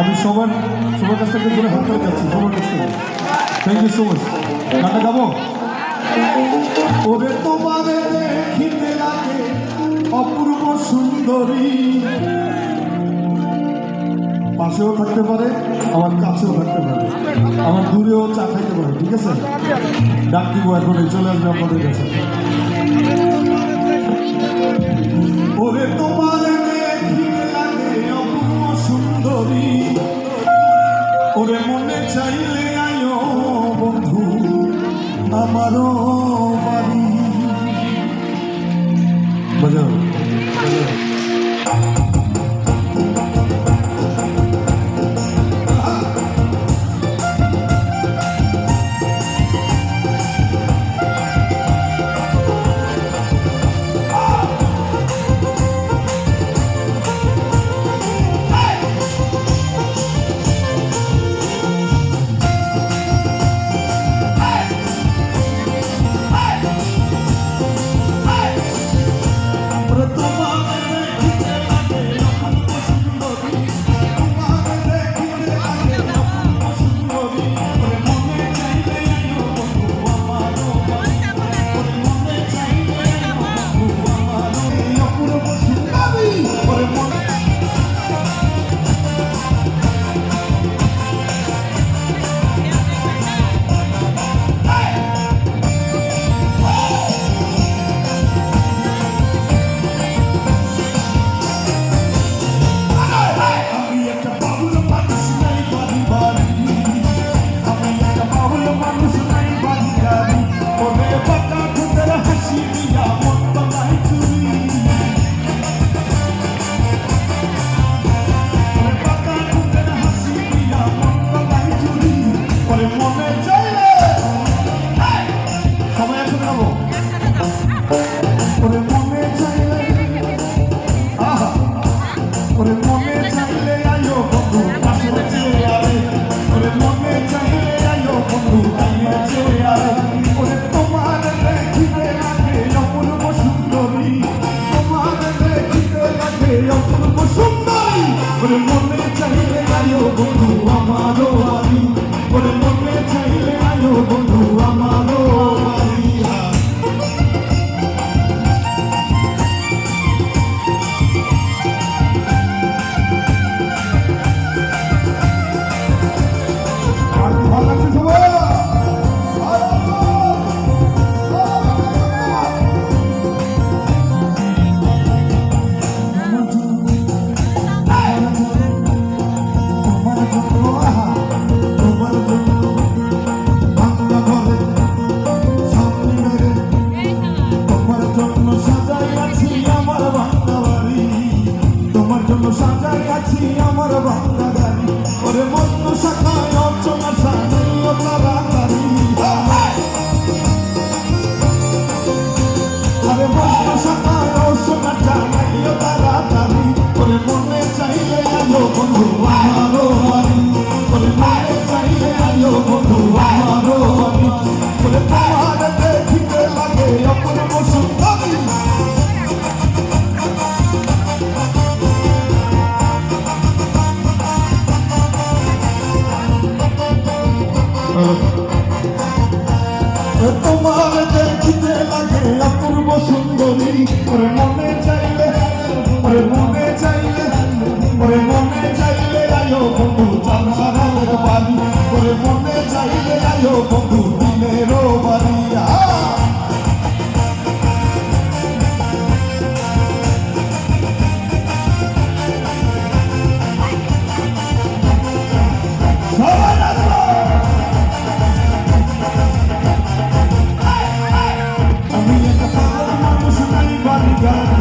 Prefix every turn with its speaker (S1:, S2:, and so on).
S1: আমি সবার সবার কাছ থেকে ঘুরে হাত যাচ্ছি, সবার কাছ থেকে। থ্যাংক ইউ সো মাচ গানটা গাবো? ওরে তোমারে দেখিতে লাগে অপূর্ব সুন্দরী। পাশেও থাকতে পারে আমার কাছেও থাকতে পারে। আমার দূরেও চা খাইতে পারে, ঠিক আছে? ডাক দিব এখন চলে আসবে আপনাদের কাছে। ওরে তোমার ওরে মনে চাইলে আয়ো বন্ধু আমারও 不用。তোমার দেখিতে লাগে অপূর্ব সুন্দরী Oh.